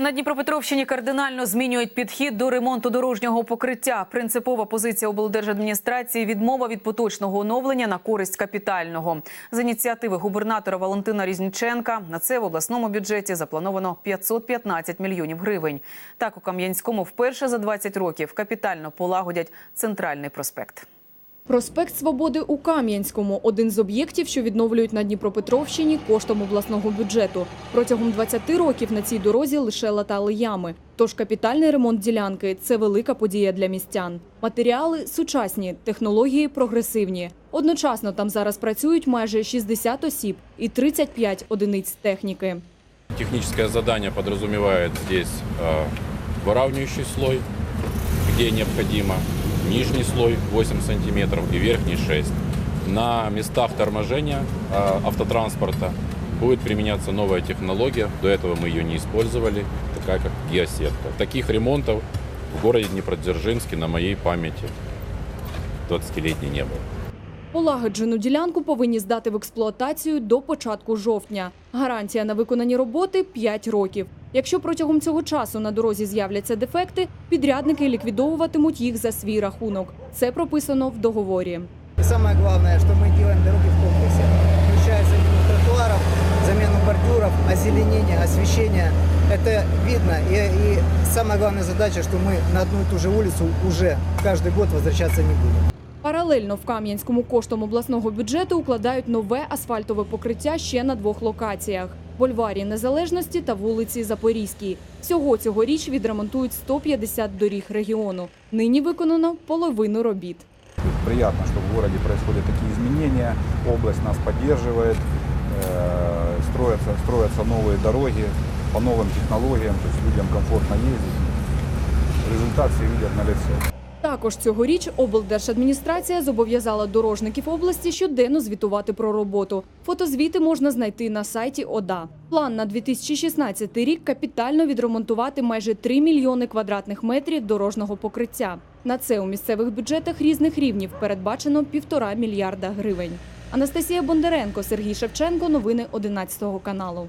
На Дніпропетровщині кардинально змінюють підхід до ремонту дорожнього покриття. Принципова позиція облдержадміністрації – відмова від поточного оновлення на користь капітального. З ініціативи губернатора Валентина Різніченка на це в обласному бюджеті заплановано 515 мільйонів гривень. Так у Кам'янському вперше за 20 років капітально полагодять центральний проспект. Проспект Свободи у Кам'янському – один з об'єктів, що відновлюють на Дніпропетровщині коштом обласного бюджету. Протягом 20 років на цій дорозі лише латали ями. Тож капітальний ремонт ділянки – це велика подія для містян. Матеріали – сучасні, технології – прогресивні. Одночасно там зараз працюють майже 60 осіб і 35 одиниць техніки. Техническое задание подразумевает здесь выравнивающий слой, где необходимо, нижний слой 8 сантиметров и верхний 6. На местах торможения э, автотранспорта будет применяться новая технология. До этого мы ее не использовали, такая как геосетка. Таких ремонтов в городе Днепродзержинске на моей памяти 20-летней не было. Полагоджену ділянку повинні здати в експлуатацію до початку жовтня. Гарантія на виконані роботи – 5 років. Якщо протягом цього часу на дорозі з'являться дефекти, підрядники ліквідовуватимуть їх за свій рахунок. Це прописано в договорі. И самое главное, что мы делаем дороги в комплексе, включая замену тротуаров, замену бордюров, озеленение, освещение. Это видно. И, и самая главная задача, что мы на одну и ту же улицу уже каждый год возвращаться не будем. Паралельно в Кам'янському коштом обласного бюджету укладають нове асфальтове покриття ще на двох локаціях – бульварі Незалежності та вулиці Запорізькій. Всього цьогоріч відремонтують 150 доріг регіону. Нині виконано половину робіт. Приятно, что в городе происходят такие изменения, область нас поддерживает, э, строятся, строятся новые дороги по новым технологиям, то есть людям комфортно ездить. Результат все видят на лицо. Також цьогоріч облдержадміністрація зобов'язала дорожників області щоденно звітувати про роботу. Фотозвіти можна знайти на сайті ОДА. План на 2016 рік капітально відремонтувати майже 3 мільйони квадратних метрів дорожнього покриття. На це у місцевих бюджетах різних рівнів передбачено півтора мільярда гривень. Анастасія Бондаренко, Сергій Шевченко. Новини 11 каналу.